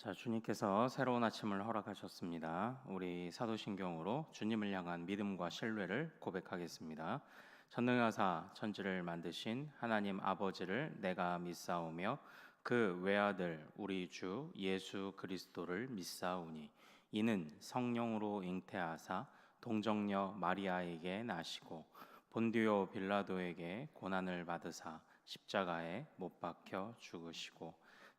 자, 주님께서 새로운 아침을 허락하셨습니다. 우리 사도신경으로 주님을 향한 믿음과 신뢰를 고백하겠습니다. 전능하사 천지를 만드신 하나님 아버지를 내가 믿사오며 그 외아들 우리 주 예수 그리스도를 믿사오니 이는 성령으로 잉태하사 동정녀 마리아에게 나시고 본디오 빌라도에게 고난을 받으사 십자가에 못 박혀 죽으시고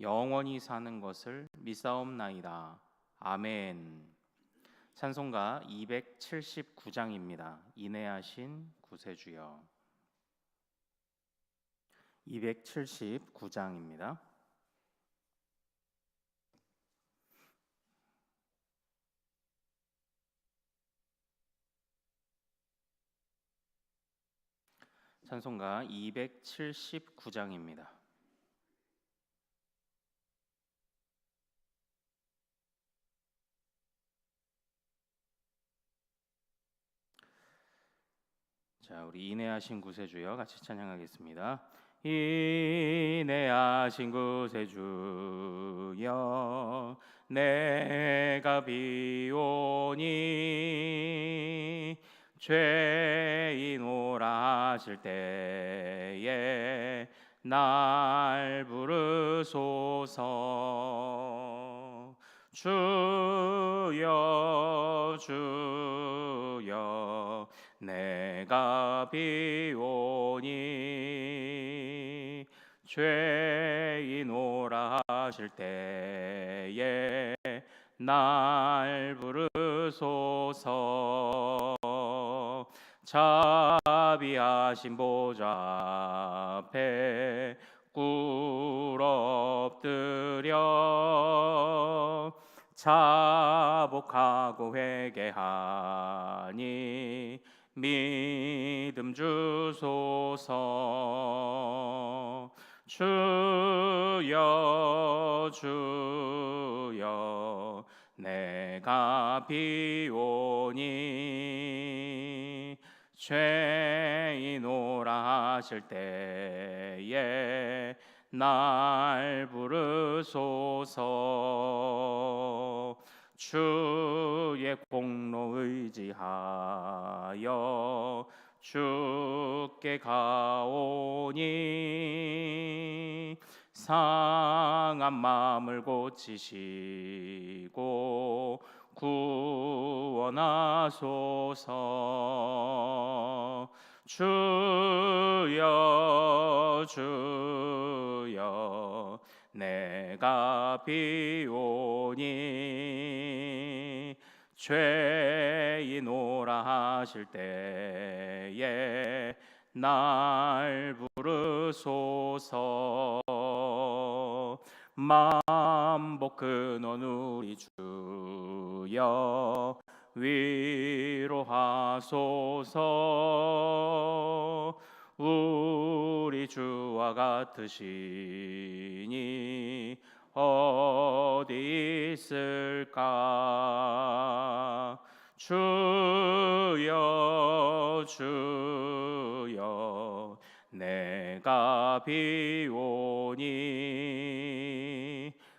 영원히 사는 것을 믿사옵나이다. 아멘. 찬송가 279장입니다. 인내하신 구세주여. 279장입니다. 찬송가 279장입니다. 자, 우리 인내하신 구세주여 같이 찬양하겠습니다. 인내하신 구세주여 내가 비오니 죄인 오라 하실 때에 날 부르소서 주여 주여 내가 비오니 죄인 오라 하실 때에 날 부르소서. 자비하신 보좌 앞에 꿇 엎드려. 자복하고 회개하니 믿음 주소서. 주여 주여 내가 비오니 죄인 오라 하실 때에 날 부르소서 주의 공로 의지하여 주께 가오니 상한 마음을 고치시고 구원하소서. 주여 주여 내가 비오니 죄인 오라 하실 때에 날 부르소서. 만복 근원 우리 주여 위로하소서. 우리 주와 같으시니 어디 있을까? 주여 주여 내가 비오니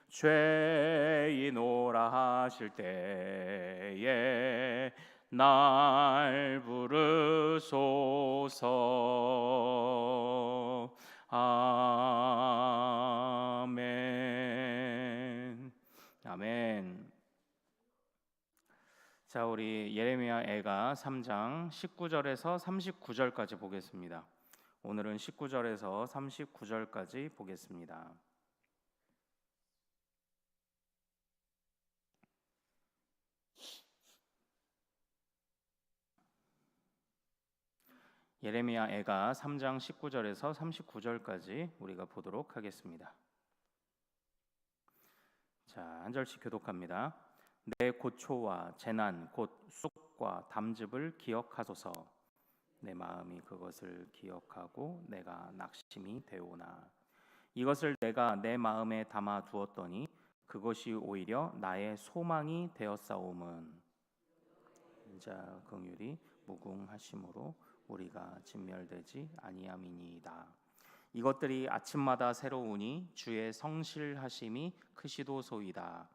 죄인 오라 하실 때에 날 부르소서. 아 아멘. 자 우리 예레미야 애가 3장 19절에서 39절까지 보겠습니다. 오늘은 19절에서 39절까지 보겠습니다. 예레미야 애가 3장 19절에서 39절까지 우리가 보도록 하겠습니다. 자, 한 절씩 교독합니다. 내 고초와 재난 곧 쑥과 담즙을 기억하소서 내 마음이 그것을 기억하고 내가 낙심이 되오나 이것을 내가 내 마음에 담아 두었더니 그것이 오히려 나의 소망이 되었사옴은 인자 긍휼이 무궁하심으로 우리가 진멸되지 아니함이니이다. 이것들이 아침마다 새로우니 주의 성실하심이 크시도소이다.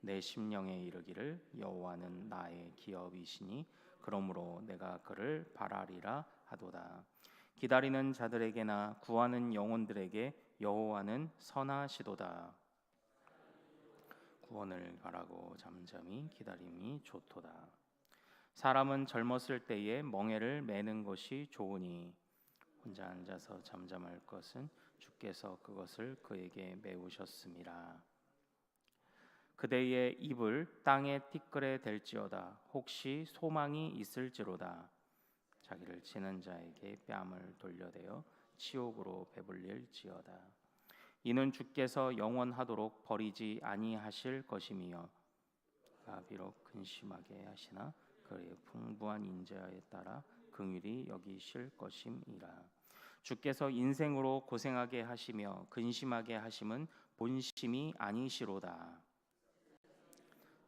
내 심령에 이르기를 여호와는 나의 기업이시니 그러므로 내가 그를 바라리라 하도다. 기다리는 자들에게나 구하는 영혼들에게 여호와는 선하시도다. 구원을 바라고 잠잠히 기다림이 좋도다. 사람은 젊었을 때에 멍에를 매는 것이 좋으니 혼자 앉아서 잠잠할 것은 주께서 그것을 그에게 메우셨음이라. 그대의 입을 땅에 티끌에 댈지어다. 혹시 소망이 있을지로다. 자기를 치는 자에게 뺨을 돌려대어 치욕으로 배불릴지어다. 이는 주께서 영원하도록 버리지 아니하실 것임이여 가 비록 근심하게 하시나 그의 풍부한 인자에 따라 긍휼히 여기실 것임이라 주께서 인생으로 고생하게 하시며 근심하게 하심은 본심이 아니시로다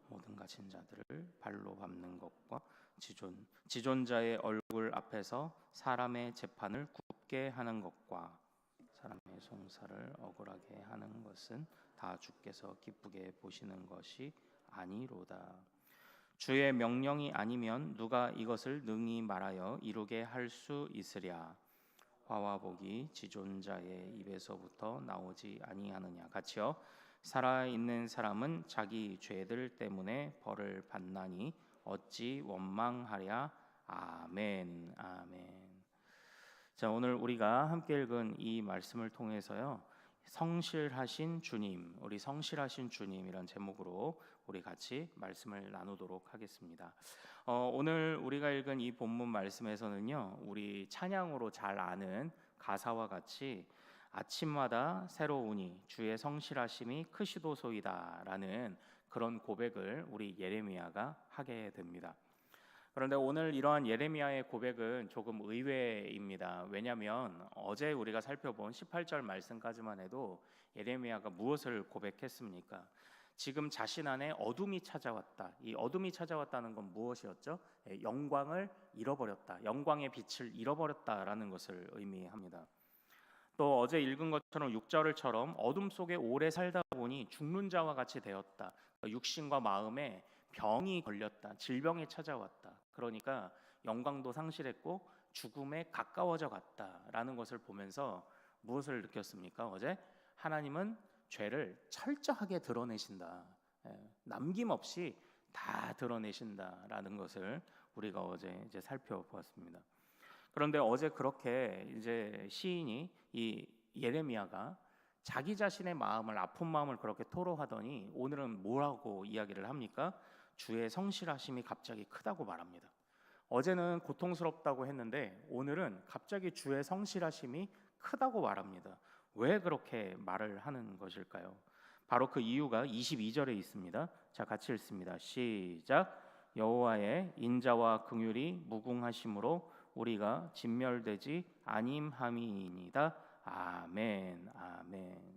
모든 가진 자들을 발로 밟는 것과 지존 지존자의 얼굴 앞에서 사람의 재판을 굽게 하는 것과 사람의 송사를 억울하게 하는 것은 다 주께서 기쁘게 보시는 것이 아니로다. 주의 명령이 아니면 누가 이것을 능히 말하여 이루게 할 수 있으랴. 화와 복이 지존자의 입에서부터 나오지 아니하느냐. 같이요. 살아 있는 사람은 자기 죄들 때문에 벌을 받나니 어찌 원망하랴 아멘 아멘. 자 오늘 우리가 함께 읽은 이 말씀을 통해서요 성실하신 주님 우리 성실하신 주님 이란 제목으로 우리 같이 말씀을 나누도록 하겠습니다. 어, 오늘 우리가 읽은 이 본문 말씀에서는요 우리 찬양으로 잘 아는 가사와 같이 아침마다 새로우니 주의 성실하심이 크시도소이다라는 그런 고백을 우리 예레미야가 하게 됩니다. 그런데 오늘 이러한 예레미야의 고백은 조금 의외입니다. 왜냐하면 어제 우리가 살펴본 18절 말씀까지만 해도 예레미야가 무엇을 고백했습니까? 지금 자신 안에 어둠이 찾아왔다. 이 어둠이 찾아왔다는 건 무엇이었죠? 예, 영광을 잃어버렸다. 영광의 빛을 잃어버렸다라는 것을 의미합니다. 또 어제 읽은 것처럼 6절을처럼 어둠 속에 오래 살다 보니 죽는 자와 같이 되었다. 육신과 마음에 병이 걸렸다. 질병이 찾아왔다. 그러니까 영광도 상실했고 죽음에 가까워져 갔다라는 것을 보면서 무엇을 느꼈습니까? 어제 하나님은 죄를 철저하게 드러내신다. 예, 남김없이 다 드러내신다라는 것을 우리가 어제 이제 살펴보았습니다. 그런데 어제 그렇게 이제 시인이 이 예레미야가 자기 자신의 마음을 아픈 마음을 그렇게 토로하더니 오늘은 뭐라고 이야기를 합니까? 주의 성실하심이 갑자기 크다고 말합니다. 어제는 고통스럽다고 했는데 오늘은 갑자기 주의 성실하심이 크다고 말합니다. 왜 그렇게 말을 하는 것일까요? 바로 그 이유가 22절에 있습니다. 자, 같이 읽습니다. 시작. 여호와의 인자와 긍휼이 무궁하심으로 우리가 진멸되지 아님함이니이다. 아멘. 아멘.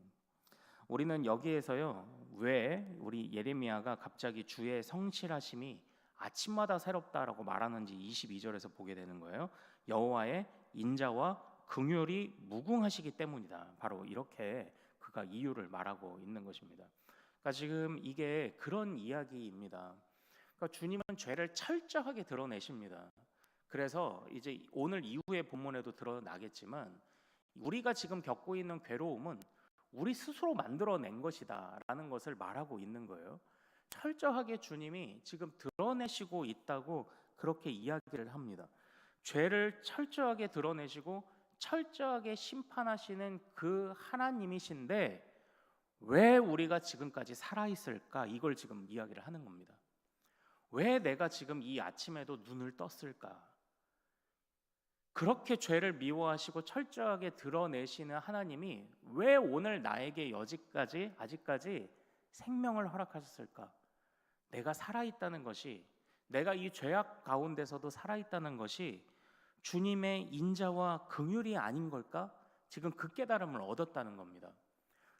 우리는 여기에서요. 왜 우리 예레미야가 갑자기 주의 성실하심이 아침마다 새롭다라고 말하는지 22절에서 보게 되는 거예요. 여호와의 인자와 긍휼이 무궁하시기 때문이다. 바로 이렇게 그가 이유를 말하고 있는 것입니다. 그러니까 지금 이게 그런 이야기입니다. 그러니까 주님은 죄를 철저하게 드러내십니다. 그래서 이제 오늘 이후의 본문에도 드러나겠지만 우리가 지금 겪고 있는 괴로움은 우리 스스로 만들어낸 것이다라는 것을 말하고 있는 거예요. 철저하게 주님이 지금 드러내시고 있다고 그렇게 이야기를 합니다. 죄를 철저하게 드러내시고 철저하게 심판하시는 그 하나님이신데 왜 우리가 지금까지 살아 있을까? 이걸 지금 이야기를 하는 겁니다. 왜 내가 지금 이 아침에도 눈을 떴을까? 그렇게 죄를 미워하시고 철저하게 드러내시는 하나님이 왜 오늘 나에게 여지까지 아직까지 생명을 허락하셨을까? 내가 살아 있다는 것이 내가 이 죄악 가운데서도 살아 있다는 것이 주님의 인자와 긍휼이 아닌 걸까? 지금 그 깨달음을 얻었다는 겁니다.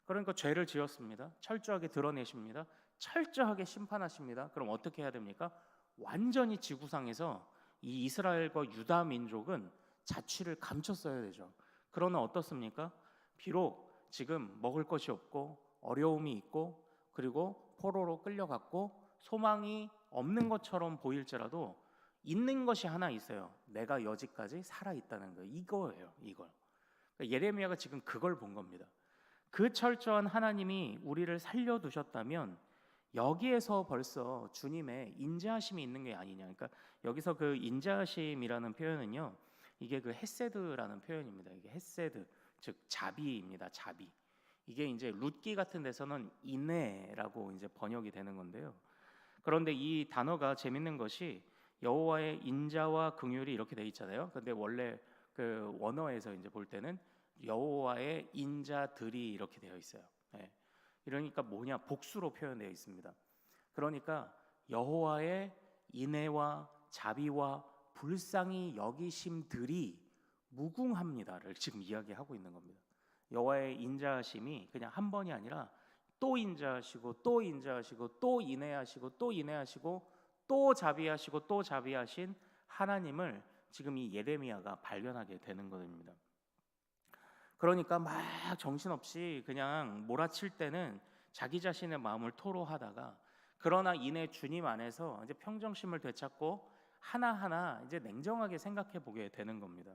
그러니까 죄를 지었습니다. 철저하게 드러내십니다. 철저하게 심판하십니다. 그럼 어떻게 해야 됩니까? 완전히 지구상에서 이 이스라엘과 유다 민족은 자취를 감췄어야 되죠. 그러나 어떻습니까? 비록 지금 먹을 것이 없고 어려움이 있고 그리고 포로로 끌려갔고 소망이 없는 것처럼 보일지라도 있는 것이 하나 있어요. 내가 여지까지 살아 있다는 거. 이거예요. 이걸. 그러니까 예레미야가 지금 그걸 본 겁니다. 그 철저한 하나님이 우리를 살려 두셨다면 여기에서 벌써 주님의 인자하심이 있는 게 아니냐. 그러니까 여기서 그 인자하심이라는 표현은요. 이게 그 헤세드라는 표현입니다. 이게 헤세드 즉 자비입니다. 자비. 이게 이제 룻기 같은 데서는 인애라고 이제 번역이 되는 건데요. 그런데 이 단어가 재밌는 것이 여호와의 인자와 긍휼이 이렇게 돼 있잖아요. 근데 원래 그 원어에서 이제 볼 때는 여호와의 인자들이 이렇게 되어 있어요. 예. 이러니까 뭐냐 복수로 표현되어 있습니다. 그러니까 여호와의 인애와 자비와 불쌍히 여기심들이 무궁합니다를 지금 이야기하고 있는 겁니다. 여호와의 인자하심이 그냥 한 번이 아니라 또 인자하시고 또 인자하시고 또 인애하시고 또 인애하시고 또 자비하시고 또 자비하신 하나님을 지금 이 예레미야가 발견하게 되는 것입니다. 그러니까 막 정신없이 그냥 몰아칠 때는 자기 자신의 마음을 토로하다가 그러나 이내 주님 안에서 이제 평정심을 되찾고 하나하나 이제 냉정하게 생각해 보게 되는 겁니다.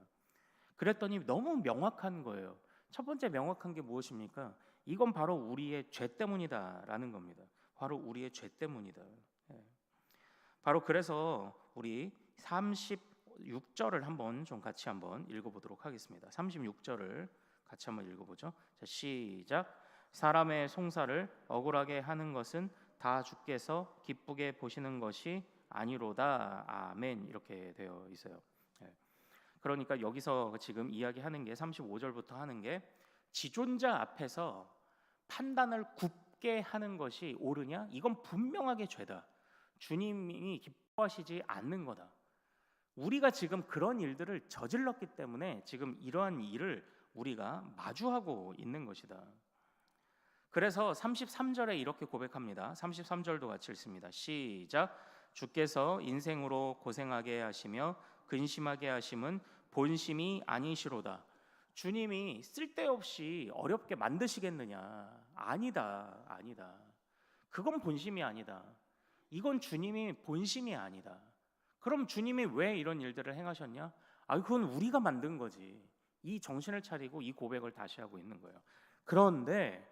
그랬더니 너무 명확한 거예요. 첫 번째 명확한 게 무엇입니까? 이건 바로 우리의 죄 때문이다라는 겁니다. 바로 우리의 죄 때문이다. 예. 바로 그래서 우리 36절을 한번 좀 같이 한번 읽어보도록 하겠습니다. 36절을 같이 한번 읽어보죠. 자, 시작. 사람의 송사를 억울하게 하는 것은 다 주께서 기쁘게 보시는 것이 아니로다. 아멘. 이렇게 되어 있어요. 예. 그러니까 여기서 지금 이야기하는 게 35절부터 하는 게 지존자 앞에서 판단을 굽게 하는 것이 옳으냐? 이건 분명하게 죄다. 주님이 기뻐하시지 않는 거다. 우리가 지금 그런 일들을 저질렀기 때문에 지금 이러한 일을 우리가 마주하고 있는 것이다. 그래서 33절에 이렇게 고백합니다. 33절도 같이 읽습니다. 시작. 주께서 인생으로 고생하게 하시며 근심하게 하심은 본심이 아니시로다. 주님이 쓸데없이 어렵게 만드시겠느냐? 아니다. 아니다. 그건 본심이 아니다. 이건 주님이 본심이 아니다. 그럼 주님이 왜 이런 일들을 행하셨냐? 아, 그건 우리가 만든 거지. 이 정신을 차리고 이 고백을 다시 하고 있는 거예요. 그런데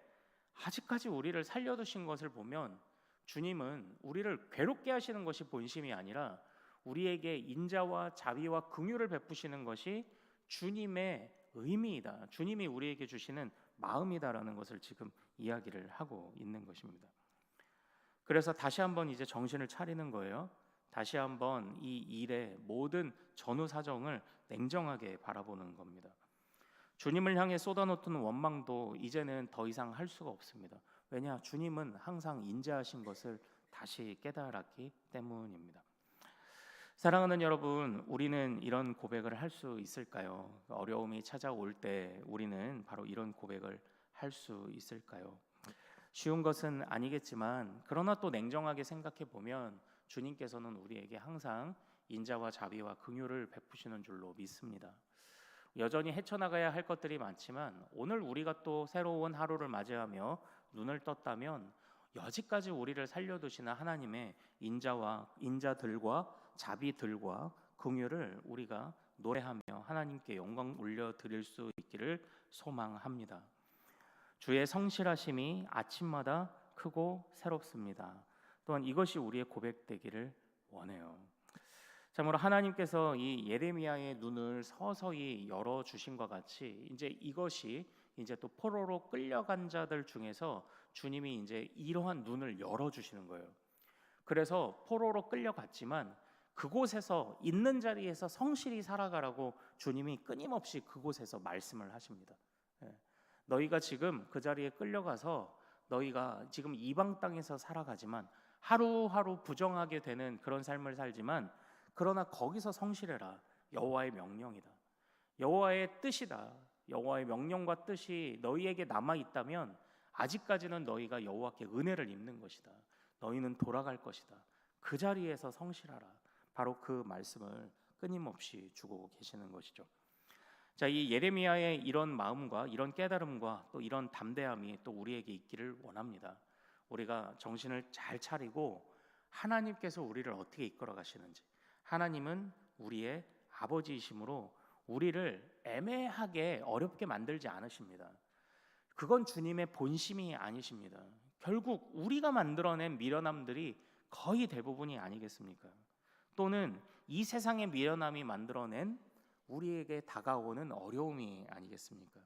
아직까지 우리를 살려두신 것을 보면 주님은 우리를 괴롭게 하시는 것이 본심이 아니라 우리에게 인자와 자비와 긍휼을 베푸시는 것이 주님의 의미이다. 주님이 우리에게 주시는 마음이다라는 것을 지금 이야기를 하고 있는 것입니다. 그래서 다시 한번 이제 정신을 차리는 거예요. 다시 한번 이 일의 모든 전후 사정을 냉정하게 바라보는 겁니다. 주님을 향해 쏟아놓던 원망도 이제는 더 이상 할 수가 없습니다. 왜냐? 주님은 항상 인자하신 것을 다시 깨달았기 때문입니다. 사랑하는 여러분, 우리는 이런 고백을 할 수 있을까요? 어려움이 찾아올 때 우리는 바로 이런 고백을 할 수 있을까요? 쉬운 것은 아니겠지만 그러나 또 냉정하게 생각해 보면 주님께서는 우리에게 항상 인자와 자비와 긍휼을 베푸시는 줄로 믿습니다. 여전히 헤쳐나가야 할 것들이 많지만 오늘 우리가 또 새로운 하루를 맞이하며 눈을 떴다면 여지까지 우리를 살려두시는 하나님의 인자와 인자들과 자비들과 긍휼을 우리가 노래하며 하나님께 영광 올려 드릴 수 있기를 소망합니다. 주의 성실하심이 아침마다 크고 새롭습니다. 또한 이것이 우리의 고백되기를 원해요. 참으로 하나님께서 이 예레미야의 눈을 서서히 열어 주신과 같이 이제 이것이 이제 또 포로로 끌려간 자들 중에서 주님이 이제 이러한 눈을 열어 주시는 거예요. 그래서 포로로 끌려갔지만 그곳에서 있는 자리에서 성실히 살아가라고 주님이 끊임없이 그곳에서 말씀을 하십니다. 예. 너희가 지금 그 자리에 끌려가서 너희가 지금 이방 땅에서 살아가지만 하루하루 부정하게 되는 그런 삶을 살지만 그러나 거기서 성실해라. 여호와의 명령이다. 여호와의 뜻이다. 여호와의 명령과 뜻이 너희에게 남아 있다면 아직까지는 너희가 여호와께 은혜를 입는 것이다. 너희는 돌아갈 것이다. 그 자리에서 성실하라. 바로 그 말씀을 끊임없이 주고 계시는 것이죠. 자, 이 예레미야의 이런 마음과 이런 깨달음과 또 이런 담대함이 또 우리에게 있기를 원합니다. 우리가 정신을 잘 차리고 하나님께서 우리를 어떻게 이끌어 가시는지 하나님은 우리의 아버지이심으로 우리를 애매하게 어렵게 만들지 않으십니다. 그건 주님의 본심이 아니십니다. 결국 우리가 만들어낸 미련함들이 거의 대부분이 아니겠습니까? 또는 이 세상의 미련함이 만들어낸 우리에게 다가오는 어려움이 아니겠습니까?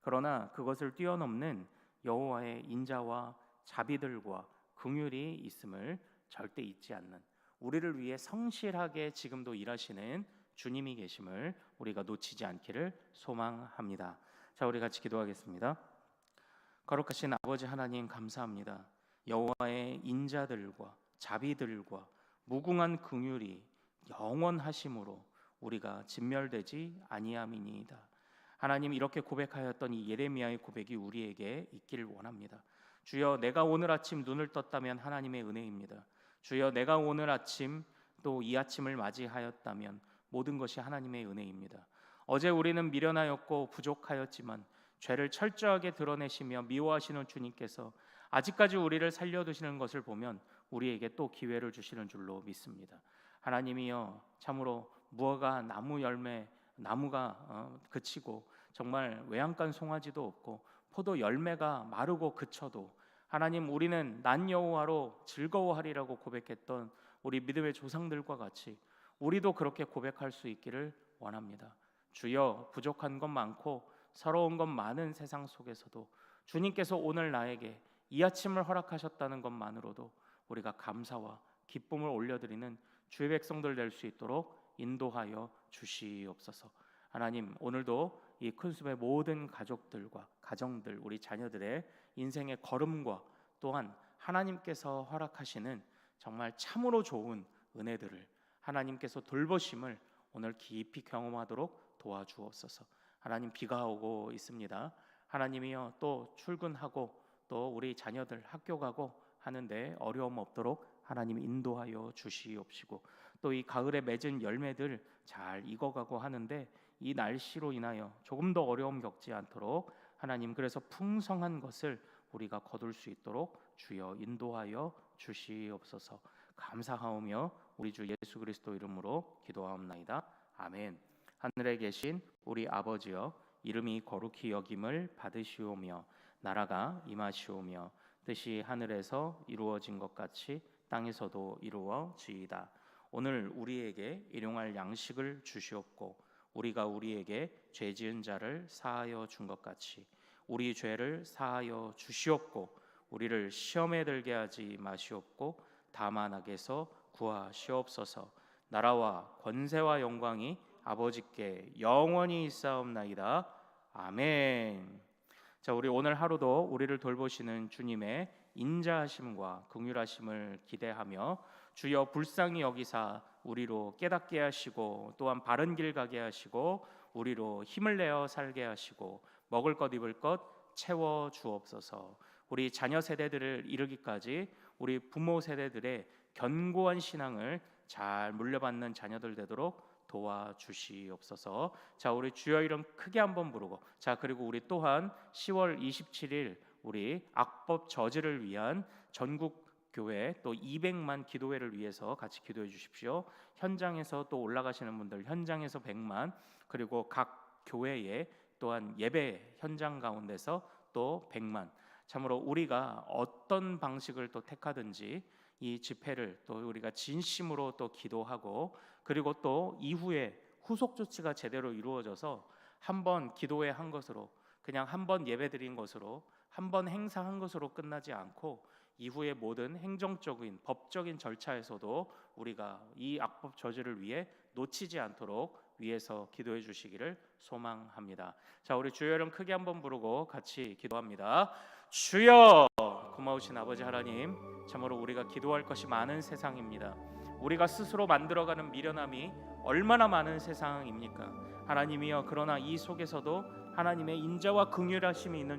그러나 그것을 뛰어넘는 여호와의 인자와 자비들과 긍휼이 있음을 절대 잊지 않는 우리를 위해 성실하게 지금도 일하시는 주님이 계심을 우리가 놓치지 않기를 소망합니다. 자, 우리 같이 기도하겠습니다. 거룩하신 아버지 하나님 감사합니다. 여호와의 인자들과 자비들과 무궁한 긍휼이 영원하심으로 우리가 진멸되지 아니함이니이다. 하나님 이렇게 고백하였던 이 예레미야의 고백이 우리에게 있기를 원합니다. 주여 내가 오늘 아침 눈을 떴다면 하나님의 은혜입니다. 주여 내가 오늘 아침 또 이 아침을 맞이하였다면 모든 것이 하나님의 은혜입니다. 어제 우리는 미련하였고 부족하였지만 죄를 철저하게 드러내시며 미워하시는 주님께서 아직까지 우리를 살려두시는 것을 보면 우리에게 또 기회를 주시는 줄로 믿습니다. 하나님이여 참으로 무화과 나무 열매 나무가 어, 그치고 정말 외양간 송아지도 없고 포도 열매가 마르고 그쳐도 하나님 우리는 난 여호와로 즐거워하리라고 고백했던 우리 믿음의 조상들과 같이 우리도 그렇게 고백할 수 있기를 원합니다. 주여 부족한 것 많고 서러운 것 많은 세상 속에서도 주님께서 오늘 나에게 이 아침을 허락하셨다는 것만으로도 우리가 감사와 기쁨을 올려드리는 주의 백성들 될 수 있도록 인도하여 주시옵소서. 하나님 오늘도 이 큰 숲의 모든 가족들과 가정들 우리 자녀들의 인생의 걸음과 또한 하나님께서 허락하시는 정말 참으로 좋은 은혜들을 하나님께서 돌보심을 오늘 깊이 경험하도록 도와주옵소서. 하나님 비가 오고 있습니다. 하나님이여 또 출근하고 또 우리 자녀들 학교 가고 하는데 어려움 없도록 하나님 인도하여 주시옵시고 또 이 가을에 맺은 열매들 잘 익어가고 하는데 이 날씨로 인하여 조금 더 어려움 겪지 않도록 하나님 그래서 풍성한 것을 우리가 거둘 수 있도록 주여 인도하여 주시옵소서. 감사하오며 우리 주 예수 그리스도 이름으로 기도하옵나이다. 아멘. 하늘에 계신 우리 아버지여 이름이 거룩히 여김을 받으시오며 나라가 임하시오며 뜻이 하늘에서 이루어진 것 같이 땅에서도 이루어지이다. 오늘 우리에게 일용할 양식을 주시옵고 우리가 우리에게 죄 지은 자를 사하여 준 것 같이 우리 죄를 사하여 주시옵고 우리를 시험에 들게 하지 마시옵고 다만 악에서 구하시옵소서. 나라와 권세와 영광이 아버지께 영원히 있사옵나이다. 아멘. 자, 우리 오늘 하루도 우리를 돌보시는 주님의 인자하심과 긍휼하심을 기대하며 주여 불쌍히 여기사 우리로 깨닫게 하시고 또한 바른 길 가게 하시고 우리로 힘을 내어 살게 하시고 먹을 것 입을 것 채워 주옵소서. 우리 자녀 세대들을 이르기까지 우리 부모 세대들의 견고한 신앙을 잘 물려받는 자녀들 되도록 도와주시옵소서. 자, 우리 주여 이름 크게 한번 부르고 자, 그리고 우리 또한 10월 27일 우리 악법 저지를 위한 전국 교회 또 200만 기도회를 위해서 같이 기도해 주십시오. 현장에서 또 올라가시는 분들 현장에서 100만 그리고 각 교회에 또한 예배 현장 가운데서 또 100만 참으로 우리가 어떤 방식을 또 택하든지 이 집회를 또 우리가 진심으로 또 기도하고 그리고 또 이후에 후속 조치가 제대로 이루어져서 한 번 기도회 한 것으로 그냥 한 번 예배 드린 것으로 한 번 행사한 것으로 끝나지 않고 이후의 모든 행정적인 법적인 절차에서도 우리가 이 악법 저지를 위해 놓치지 않도록 위해서 기도해 주시기를 소망합니다. 자, 우리 주여 이름 크게 한번 부르고 같이 기도합니다. 주여 고마우신 아버지 하나님, 참으로 우리가 기도할 것이 많은 세상입니다. 우리가 스스로 만들어가는 미련함이 얼마나 많은 세상입니까? 하나님이여 그러나 이 속에서도 하나님의 인자와 긍휼하심이 있는